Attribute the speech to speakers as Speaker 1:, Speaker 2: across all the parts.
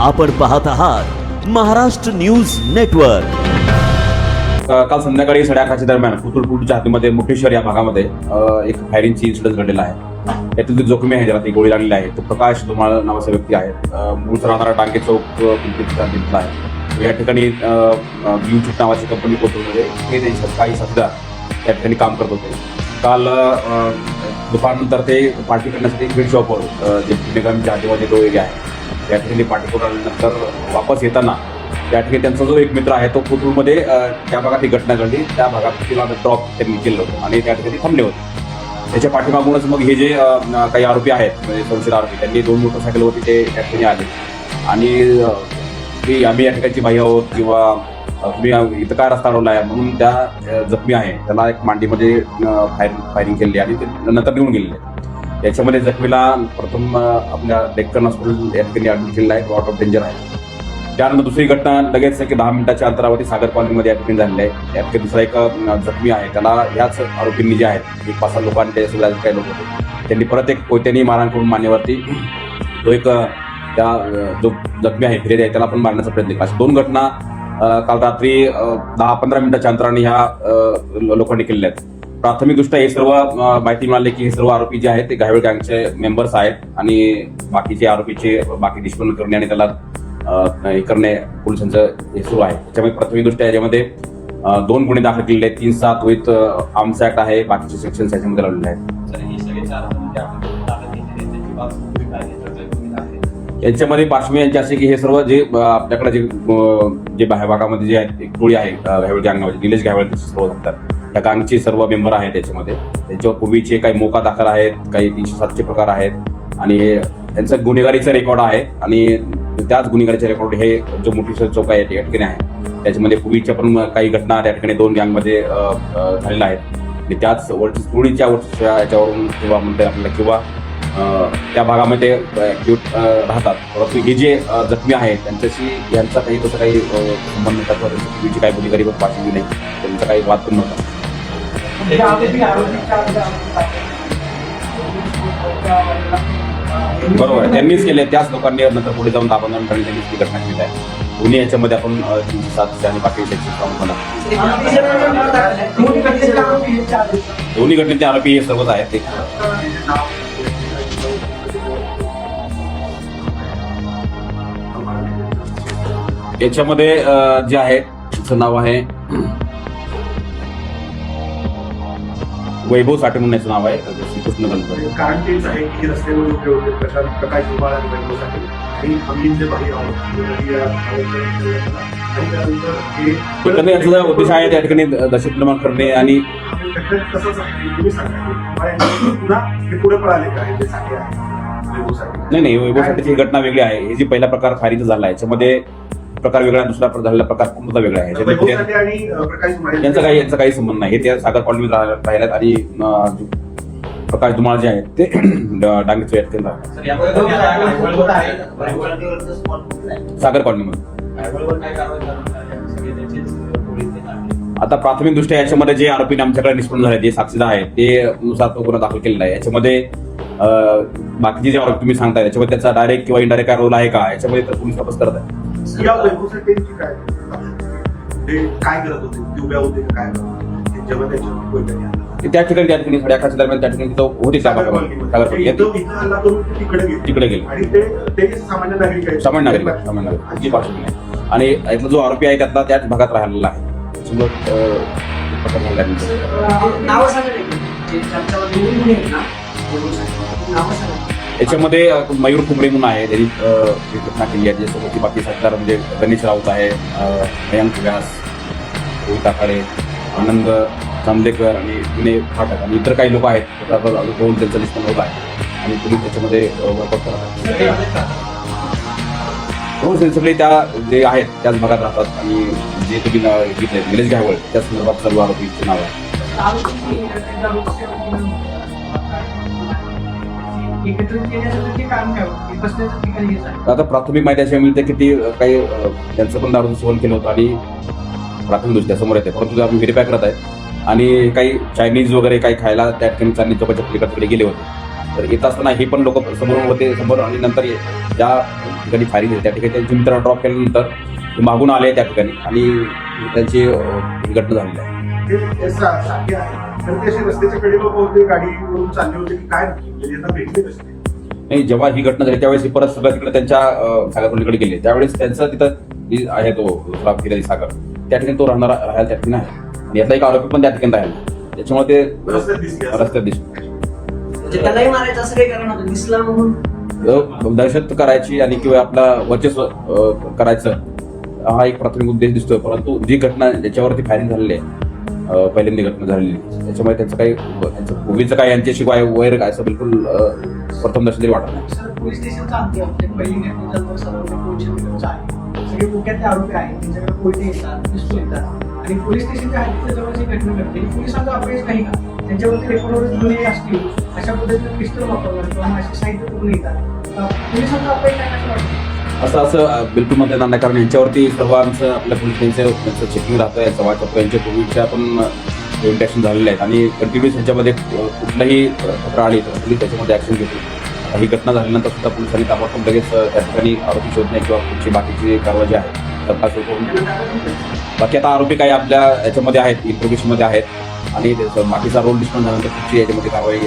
Speaker 1: आपण पाहत आहात महाराष्ट्र न्यूज नेटवर्क.
Speaker 2: काल संध्याकाळी साडे अकराच्या दरम्यान फुतुरपूरच्या हातीमध्ये मुठेश्वर या भागामध्ये एक फायरिंगची इन्सिडन्स घडलेला आहे. त्यातील जी जोखमी आहे ज्याला ती गोळी लागलेली आहे तो प्रकाश धुमाळ नावाचा व्यक्ती आहे. मूळचा राहणारा टांगे चौक पिंपरीचा तिथला आहे. या ठिकाणी ब्ल्यूचिट नावाची कंपनी कोथरूडमध्ये हे त्यांच्या काही सध्या त्या ठिकाणी काम करत होते. काल दुपारनंतर ते पार्टी करण्यासाठी ग्रीन शॉपवर जे निगमच्या आधीमध्ये तो एरिया आहे. त्या ठिकाणी पाठपुरानंतर वापस येताना त्या ठिकाणी त्यांचा जो एक मित्र आहे तो कोथरूडमध्ये त्या भागात ही घटना घडली. त्या भागात तिला ड्रॉप त्यांनी केलं होतं आणि त्या ठिकाणी थांबले होते. त्याच्या पाठीमागूनच मग हे जे काही आरोपी आहेत म्हणजे संशयित आरोपी त्यांनी दोन मोटरसायकलवरती ते त्या ठिकाणी आले. आणि की आम्ही या ठिकाणची बाई आहोत किंवा तुम्ही इथं काय रस्ता अडवला आहे म्हणून त्या जखमी आहे. त्याला एक मांडीमध्ये फायरिंग फायरिंग केली आणि ते नंतर निघून गेलेले याच्यामध्ये जखमीला प्रथम आपल्या डेक्कन हॉस्पिटल या ठिकाणी ऍडमिट केलेलं आहे. वॉट ऑफ डेंजर आहे. त्यानंतर दुसरी घटना लगेच की दहा मिनिटाच्या अंतरावरती सागर कॉलनीमध्ये या ठिकाणी झालेली आहे. या ठिकाणी दुसरा एक जखमी आहे. त्याला ह्याच आरोपींनी जे आहेत एक पाच सहा लोकांनी त्याच्यासोबत काही लोक होते. त्यांनी परत एक कोयत्यानी मारहाण करून मान्यवरती तो एक त्या जो जखमी आहे फिर्यादी आहे त्याला पण मारण्याचा प्रयत्न केला. अशा दोन घटना काल रात्री दहा पंधरा मिनिटाच्या अंतराने ह्या लोकांनी केलेल्या आहेत. प्राथमिकदृष्ट्या हे सर्व माहिती मिळाली की हे सर्व आरोपी जे आहेत ते घावेळ गँगचे मेंबर्स आहेत आणि बाकीचे आरोपीचे बाकी निष्पन्न करणे आणि त्याला हे करणे पोलिसांचं हे सुरू आहे. त्याच्यामुळे प्राथमिकदृष्ट्या याच्यामध्ये दोन गुन्हे दाखल केलेले आहेत. तीन सात विथ आर्म्स ऍक्ट आहे. बाकीचे सेक्शन याच्यामध्ये लावलेले आहेत.
Speaker 3: हे.
Speaker 2: यांच्यामध्ये पार्श्वभूमी यांची अशी की हे सर्व जे आपल्याकडे जे जे भागामध्ये जे आहेत एक टोळी आहे अ, घावेळ गँग नावाची निलेश घावेळ ते सर्व सांगतात टकांगचे सर्व मेंबर आहेत त्याच्यामध्ये. त्यांच्या पूर्वीचे काही मोका दाखल आहेत काही तीनशे सातशे प्रकार आहेत. आणि त्यांचं गुन्हेगारीचं रेकॉर्ड आहे. आणि त्याच गुन्हेगारीचे रेकॉर्ड हे जो मोठी चौक आहे त्या ठिकाणी आहे. त्याच्यामध्ये पूर्वीच्या पण काही घटना त्या ठिकाणी दोन गँगमध्ये झालेल्या आहेत. आणि त्याच वर्ष पूर्वीच्या वर्षाच्या याच्यावरून किंवा म्हणते आपल्याला किंवा त्या भागामध्ये ऍक्टिव्ह राहतात. परंतु हे जे जखमी आहेत त्यांच्याशी यांचा काही तसं काही संबंध नव्हता पूर्वीची काही गुन्हेगारी पण पाठवली नाही. त्यांचा काही वाद पण नव्हता. बरोबर आहे. त्यांनीच केले त्याच लोकांनी नंतर पुढे जाऊन दहा पंधरा मिनिटांनी त्यांनी ती घटना केली आहे. दोन्ही याच्यामध्ये आपण सातशे आणि बाकी दोन्ही घटनेचे आरोपी हे सर्वच आहेत. ते याच्यामध्ये जे आहे त्याचं नाव आहे वैभव साठे म्हणून याचं नाव आहे. श्रीकृष्ण गणपती.
Speaker 4: कारण तेच आहे की रस्त्यावर उभे होते प्रशांत प्रकाश उभाळ आणि आम्ही आहोत
Speaker 2: याचा जो उद्देश आहे त्या ठिकाणी दहशत निर्माण करणे आणि
Speaker 4: पुन्हा हे पुढे पळाले सांगे
Speaker 2: नाही नाही वैभवसाठीची घटना वेगळी आहे. हे जी पहिला प्रकार फायरिंग झाला याच्यामध्ये प्रकार वेगळा दुसरा झालेला प्रकार पूर्ण वेगळा आहे? यांचा काही यांचा काही संबंध नाही. हे त्या सागर राह- राहिल्यात आणि प्रकाश धुमाळ जे आहेत ते डांगेचे आहेत ते राहतात.
Speaker 3: तर यामध्ये तुम्ही आता वैभववर आहे, वैभववर
Speaker 2: सागर कॉलनीमध्ये. आता प्राथमिक दृष्ट्या याच्यामध्ये जे आरोपी आमच्याकडे निष्पन्न झाले जे साक्षीदार आहेत ते नुसार तो गुन्हा दाखल केलेला आहे. याच्यामध्ये बाकीचे जे आरोपी तुम्ही सांगताय याच्यामध्ये त्याचा डायरेक्ट किंवा इनडायरेक्ट काय रोल आहे का? याच्यामध्ये तर पोलीस तपास करत आहे
Speaker 4: या वैभवसाठी काय ते काय करत होते? ते उभ्या होते का काय त्याच्यावर
Speaker 2: त्या ठिकाणी त्या ठिकाणी साडे अकराच्या दरम्यान त्या ठिकाणी होते
Speaker 4: तिकडे गेले.
Speaker 2: तिकडे गेले.
Speaker 4: आणि ते ते सामान्य नागरिक
Speaker 2: सामान्य नागरिक सामान्य नागरिक. पार्श्वभूमी आहे आणि जो आरोपी आहे त्यातला त्याच भागात राहिलेला आहे.
Speaker 5: नाव सांगा.
Speaker 2: याच्यामध्ये मयूर कुंबळे म्हणून आहे त्यांनी ही घटना केली आहे त्याच्यासोबत बाकी सरकार म्हणजे गणेश राऊत आहे मयंक व्यास रोहित आखाडे आनंद चांदेकर आणि विनय फाटक आणि इतर काही लोक आहेत. दोन त्यांचं लिस्ट होत आहे आणि पोलीस त्याच्यामध्ये वर्कआउट करत हो सगळे त्या जे आहेत त्याच भागात राहतात. आणि जे तुम्ही नाव घेतले निलेश घ्यावळ त्या संदर्भात सर्व आरोपींचे नाव आहे
Speaker 5: एकत्रित ते काम काय होतं? ते बसण्याचं ठिकाण हेच आहे.
Speaker 2: आता प्राथमिक माहिती अशी मिळते की ती अ, काही अ, त्यांचं पण दारू सेवन केलं होतं आणि प्राथमिक दृष्ट्या समोर येते परंतु ते आम्ही व्हेरीफाय करत आहे आणि काही चायनीज वगैरे काही खायला त्या ठिकाणी चायनीज चौकाच्या पलीकडे तिकडे गेले होते तर येत असताना हे पण लोक समोर होते समोर आणि नंतर ये- ज्या ठिकाणी फायरिंग झाली त्या ठिकाणी त्यांची मित्र ड्रॉप केल्यानंतर ते मागून आले त्या ठिकाणी आणि त्यांची अं, ही घटना झालेली आहे
Speaker 4: ते आहे. तर ते असे रस्त्याच्या कडेला होते गाडीवरून चालले होते की काय? म्हणजे यांना भेटले कसे
Speaker 2: नाही जेव्हा ही घटना झाली त्यावेळेस हे परत सगळं तिकडे त्यांच्या अं, सागरपल्लीकडे गेले. त्यावेळेस त्यांचा तिथं आहे तो सागर त्या ठिकाणी तो राहणारा राहायला त्या ठिकाणी आहे. यातला एक आरोपी पण त्या ठिकाणी राहिला. त्याच्यामुळे ते
Speaker 4: रस्त्यात दिसले
Speaker 5: म्हणजे त्यालाही मारायचं असं काही कारण नव्हतं दिसला म्हणून?
Speaker 2: दहशत करायची आणि किंवा आपला वर्चस्व करायचं हा एक प्राथमिक उद्देश दिसतोय. परंतु जी घटना ज्याच्यावरती फायरिंग झालेली आहे अ, पहिल्यांदा घटना झालेली. त्याच्यामुळे त्यांचं काही त्यांचं पूर्वीचं काय यांच्याशी काय वैर काय असं बिलकुल प्रथम दर्शन तरी वाटत नाही.
Speaker 5: पोलीस आणि पोलीस स्टेशनच्या हद्दीच्या जवळ घटना घडते पोलिसांचा अभ्यास नाही का? त्यांच्यावरती रेकॉर्डवर गुन्हे असतील. अशा पद्धतीने पिस्तूल वापरला किंवा असे साहित्य करून येतात. पोलिसांचा अभ्यास नाही असं वाटतं?
Speaker 2: असं असं बिलकुल म्हणता येणार नाही. कारण यांच्यावरती सर्वांचं आपल्या पोलिसांचं त्यांचं चेकिंग राहतं याचं वाटप यांच्या पूर्वीच्या पण इन्व्हिटेशन झालेले आहेत. आणि कंटिन्युअस यांच्यामध्ये कुठलाही तक्रार आली तर पोलीस त्याच्यामध्ये ॲक्शन घेतो ही घटना झाल्यानंतर सुद्धा पोलिसांनी ताबडतोब लगेच त्या ठिकाणी आरोपी शोधणे किंवा पुढची बाकीची कारवाई जी आहे तपास करून बाकी आता आरोपी काही आपल्या याच्यामध्ये आहेत इन्फॉर्मेशनमध्ये आहेत. आणि त्याचं बाकीचा रोल डिस्काउंट झाल्यानंतर पुढची याच्यामध्ये कारवाई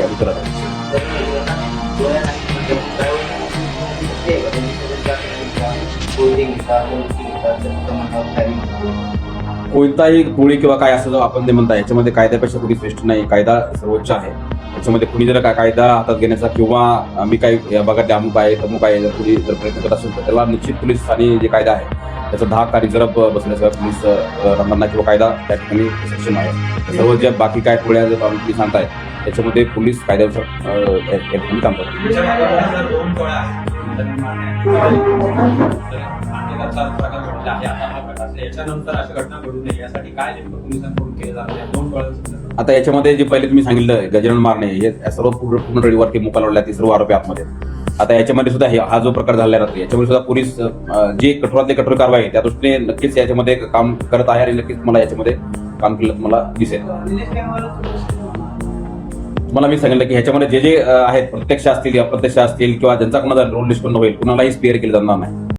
Speaker 2: कोणताही गोळी किंवा काय असं जो आपण ते म्हणता याच्यामध्ये कायद्यापेक्षा कुणी श्रेष्ठ नाही कायदा सर्वोच्च आहे. याच्यामध्ये कुणी जर काय कायदा हातात घेण्याचा किंवा आम्ही काय या भागात अमुक आहे तमुक आहे जर कुणी जर प्रयत्न करत असेल तर त्याला निश्चित पोलीस आणि जे कायदा आहे त्याचा धाक आणि जरब बसण्याशिवाय पोलीस नाही किंवा कायदा त्या ठिकाणी सक्षम आहे. सर्व जे बाकी काय पोळ्या जर तुम्ही सांगताय त्याच्यामध्ये पोलीस कायद्यानुसार काम करतात.
Speaker 3: आता
Speaker 2: याच्यामध्ये जे पहिले तुम्ही सांगितलं गजानन मारणे हे सर्व पूर्ण पूर्ण मुकाल वाढल्या ते सर्व आरोपी आतमध्ये. आता याच्यामध्ये सुद्धा हे हा जो प्रकार झालेला रात्री याच्यामध्ये सुद्धा पोलीस जे जी कठोरातली कठोर कारवाई आहे त्या दृष्टीने नक्कीच याच्यामध्ये काम करत आहे आणि नक्कीच मला याच्यामध्ये काम केलं मला दिसेल. तुम्हाला मी सांगितलं की ह्याच्यामध्ये जे जे आहेत प्रत्यक्ष असतील अप्रत्यक्ष असतील किंवा ज्यांचा कोणाचा रोल डिस्कन होईल कुणालाही स्पेअर केलं जाणार नाही.